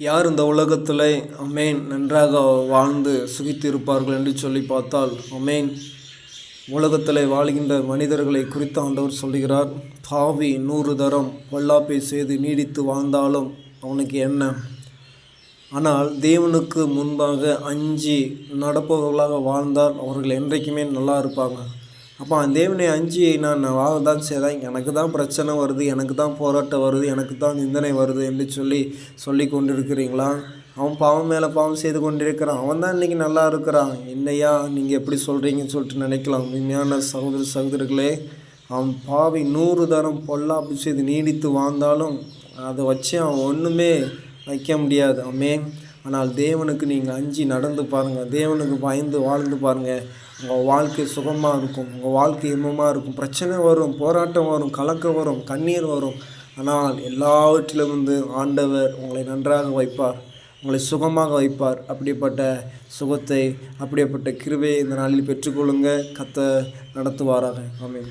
யார் இந்த உலகத்தில் அமேன் நன்றாக வாழ்ந்து சுகித்திருப்பார்கள் என்று சொல்லி பார்த்தால் அமேன் உலகத்தில் வாழ்கின்ற மனிதர்களை குறித்து ஆண்டவர் சொல்கிறார் பாவி நூறு தரம் பொல்லாப்பை செய்து நீடித்து வாழ்ந்தாலும் அவனுக்கு என்ன? ஆனால் தேவனுக்கு முன்பாக அஞ்சு நடப்பவர்களாக வாழ்ந்தால் அவர்கள் என்றைக்குமே நல்லா இருப்பாங்க. அப்போ அந்த தேவனை அஞ்சு நான் வாழ தான் எனக்கு தான் பிரச்சனை வருது எனக்கு தான் போராட்டம் வருது எனக்கு தான் நிந்தனை வருது என்று சொல்லி சொல்லி கொண்டிருக்கிறீங்களா? அவன் பாவம் மேலே பாவம் செய்து கொண்டிருக்கிறான். அவன் தான் இன்றைக்கி நல்லா இருக்கிறான். என்னையா நீங்கள் எப்படி சொல்கிறீங்கன்னு சொல்லிட்டு நினைக்கலாம். உண்மையான சகோதர சகோதரர்களே அவன் பாவி நூறு தரம் பொல்லாப்பு செய்து நீடித்து வாழ்ந்தாலும் அதை வச்சு அவன் ஒன்றுமே வைக்க முடியாது. அவன் ஆனால் தேவனுக்கு நீங்கள் அஞ்சு நடந்து பாருங்கள் தேவனுக்கு பயந்து வாழ்ந்து பாருங்கள் உங்கள் வாழ்க்கை சுகமாக இருக்கும். உங்கள் வாழ்க்கை இன்பமாக இருக்கும். பிரச்சனை வரும் போராட்டம் வரும் கலக்கம் வரும் கண்ணீர் வரும். ஆனால் எல்லாவற்றிலும் வந்து ஆண்டவர் உங்களை நன்றாக வைப்பார். உங்களை சுகமாக வைப்பார். அப்படிப்பட்ட சுகத்தை அப்படிப்பட்ட கிருவை இந்த நாளில் பெற்றுக்கொள்ளுங்க. கத்த நடத்துவாராக. ஆமீன்.